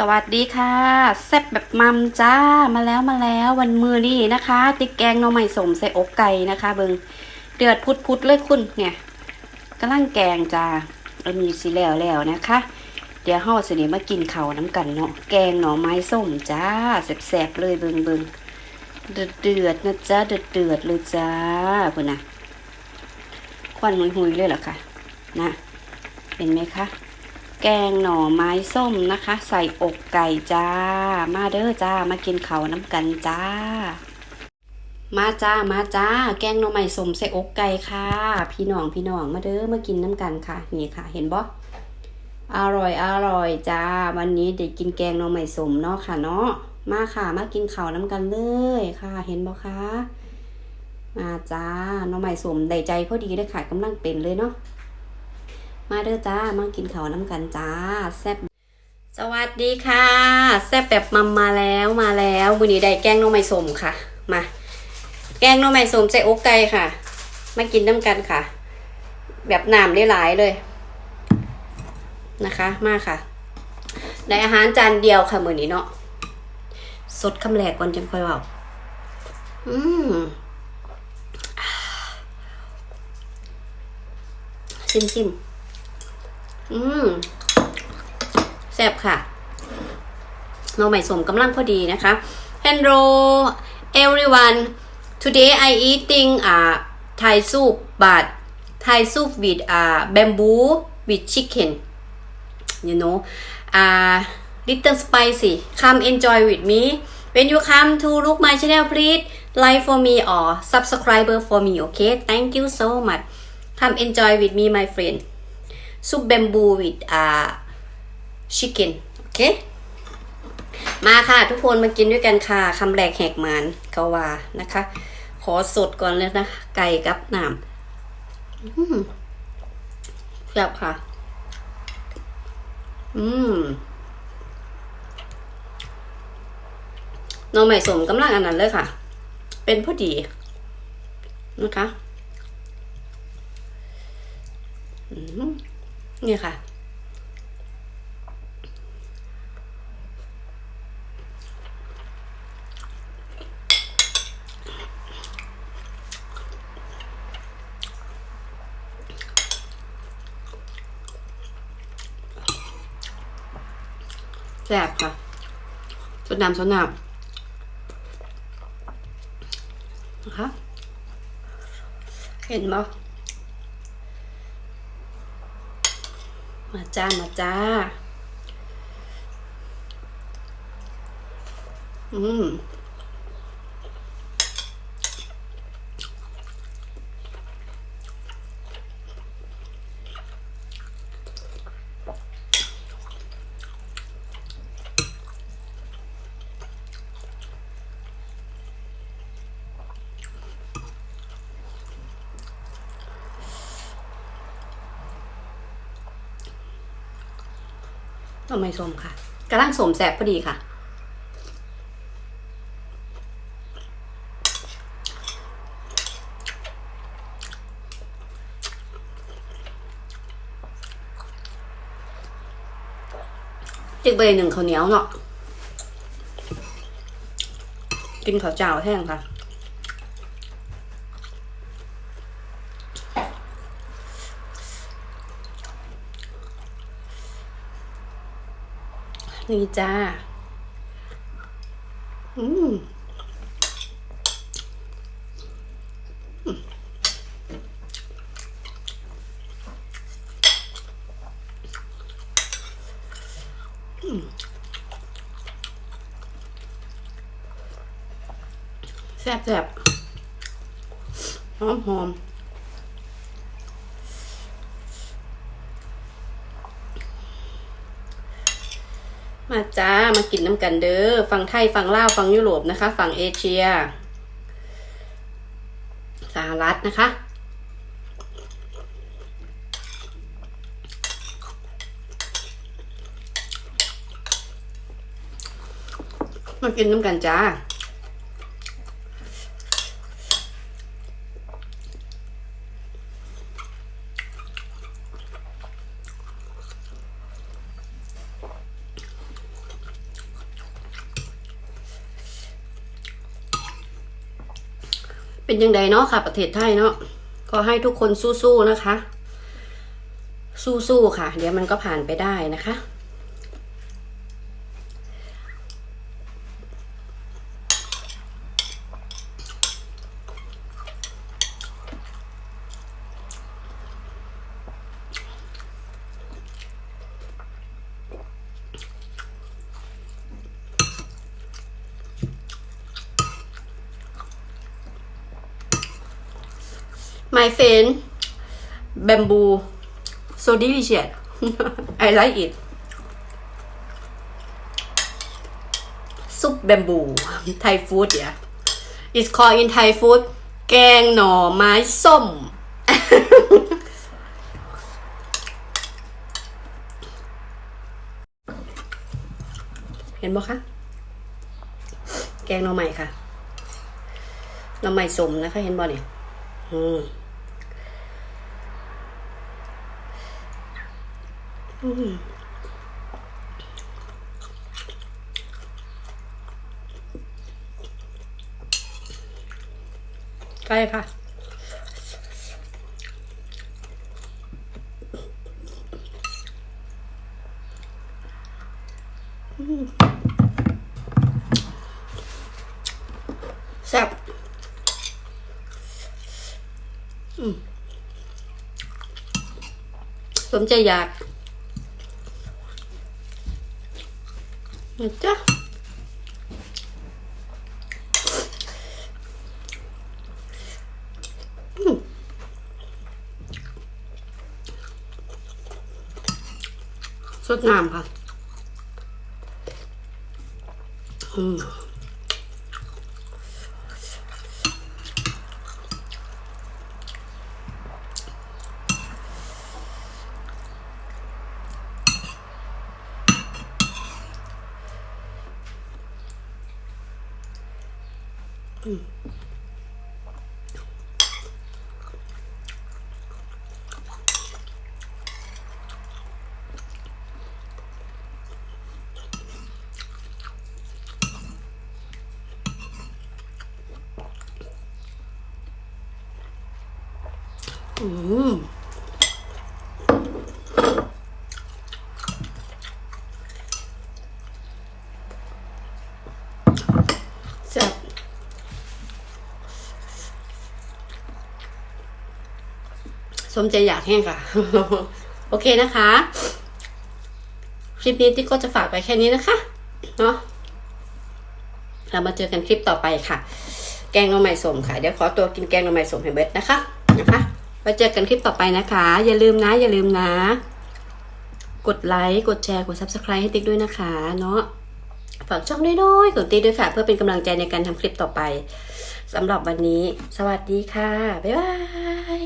สวัสดีค่ะแซ่บแบบมัมจ้ามาแล้วมาแล้ววันมือนี่นะคะ ติ๊กแกงหน่อไม้สมใส่อกไก่นะคะ เบิงเดือดพุดพุดเลยคุณเนี่ยกำลังแกงจ้าเรามีสีแล้วแล้วนะคะ เดี๋ยวห่อสิเดี๋ยมากินเขาน้ำกันเนาะแกงหน่อไม้ส้มจ้าแซ่บๆเลยเบิงเบิงเดือดเดือดนะจ้าเดือดเดือดเลยจ้าคุณนะควันหุยๆเลยเหรอคะนะเห็นไหมคะ แกงหน่อไม้ส้มนะคะ ใส่อกไก่จ้า มาเด้อจ้ามากินเขาน้ำกันจ้า มาจ้ามาจ้า แกงหน่อไม้ส้มใส่อกไก่ค่ะ พี่น้องพี่น้องมาเด้อมากินน้ำกันค่ะ นี่ค่ะ เห็นบ่อร่อยอร่อยจ้า วันนี้เด็กกินแกงหน่อไม้ส้มเนาะค่ะเนาะมาค่ะ มากินเขาน้ำกันเลยค่ะ เห็นบ่คะมาจ้าหน่อไม้ส้มได้ใจพอดีเลยค่ะกำลังเป็นเลยเนาะ มาเด้อจ้ามากินข้าวน้ำกันจ้าแซ่บสวัสดีค่ะ แซ่บแบบมัมมาแล้วมาแล้ววันนี้ได้แกงน่องไม้สมค่ะ มา แกงน่องไม้สมใส่อกไก่ค่ะ มากินน้ำกันค่ะ แบบน้ำหลายเลยนะคะ มาค่ะได้อาหารจานเดียวค่ะมื้อนี้เนาะสดคำแรกก่อนจังค่อยเว่าอืมซิมซิม อืมแซ่บค่ะเราใหม่สมกำลังพอดีนะคะ Hello everyone today I eating uh Thai soup but Thai soup with uh bamboo with chicken you know uh little spicy come enjoy with me when you come to look my channel please like for me or subscriber for me okay thank you so much come enjoy with me my friend ซุปแบมบูวิดอ่าชิคเก้นโอเค มาค่ะทุกคนมากินด้วยกันค่ะคำแรกแหกมานเขาว่านะคะ ขอสดก่อนเลยนะ ไก่กับน้ำแซ่บค่ะ อืมน้องใหม่สมกำลังอันนั้นเลยค่ะ เป็นพอดีนะคะ อืม นี่ค่ะแซ่บค่ะสดน้ำสดน้ำนะคะ เห็นบ่ม มาจ้า มาจ้า อืม ต้นไม้ส้มค่ะกำลังสมแสบพอดีค่ะจิกเบหนึ่งข้าวเหนียวเนาะกินข้าวเจ้าแห้งค่ะ นี่จ้า อืมแซ่บแซ่บหอมหอม มาจ้า มากินน้ำกันเด้อฟังไทยฟังลาวฟังยุโรปนะคะฟังเอเชีย สหรัฐนะคะ มากินน้ำกันจ้า เป็นยังไงเนาะค่ะ ประเทศไทยเนาะก็ให้ทุกคนสู้ๆนะคะ สู้ๆค่ะ เดี๋ยวมันก็ผ่านไปได้นะคะ My friend bamboo so delicious I like it soup bamboo Thai food yeah it's called in Thai food แกงหน่อไม้ส้ม เห็นบ่คะ แกงหน่อไม้ค่ะหน่อไม้สมนะคะ เห็นบ่เนี่ยอืม อืมใกลค่ะแซ่บสมใจอยาก นะจ๊ะอืมสด อืม อืมแซ่บ สมใจอยากแห้งค่ะ โอเคนะคะ คลิปนี้ติ๊กก็จะฝากไปแค่นี้นะคะ เนาะเรามาเจอกันคลิปต่อไปค่ะ แกงหน่อไม้สมค่ะ เดี๋ยวขอตัวกินแกงหน่อไม้สมให้เบิดนะคะ นะคะไว้เจอกันคลิปต่อไปนะคะ อย่าลืมนะ อย่าลืมนะ กดไลค์ กดแชร์ กด subscribe ให้ติ๊กด้วยนะคะ เนาะ ฝากช่องด้วยๆกดติ๊กด้วยค่ะ เพื่อเป็นกำลังใจในการทำคลิปต่อไปสำหรับวันนี้ สวัสดีค่ะ บ๊ายบาย